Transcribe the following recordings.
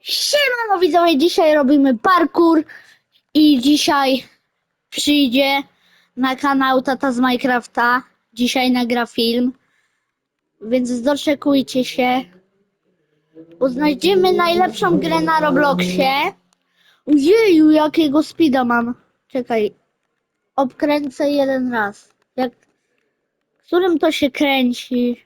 Siemano widzowie, dzisiaj robimy parkour i dzisiaj przyjdzie na kanał Tata z Minecrafta. Dzisiaj nagra film, więc doczekujcie się. Znajdziemy najlepszą grę na Robloxie. Ojeju, jakiego speeda mam. Czekaj, obkręcę jeden raz. Jak... Którym to się kręci?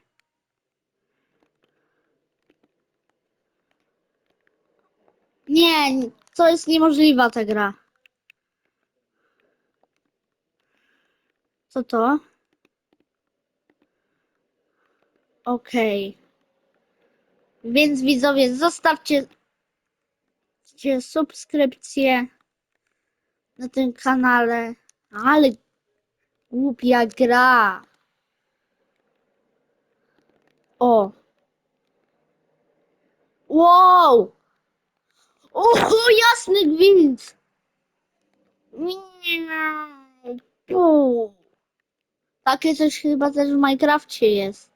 Nie, to jest niemożliwa ta gra. Co to? Okej. Więc widzowie, zostawcie subskrypcję na tym kanale. Ale głupia gra. O. Wow! O, jasny gwint! Takie coś chyba też w Minecrafcie jest.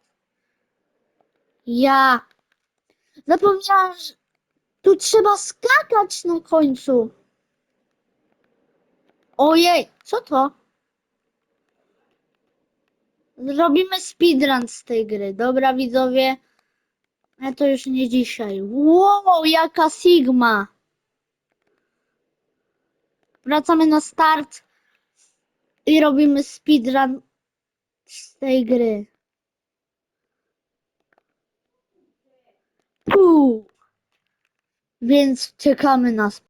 Ja. Zapomniałam, że tu trzeba skakać na końcu. Ojej, co to? Zrobimy speedrun z tej gry. Dobra, widzowie. Ale to już nie dzisiaj. Wow, jaka Sigma! Wracamy na start i robimy speedrun z tej gry. Puu. Więc czekamy na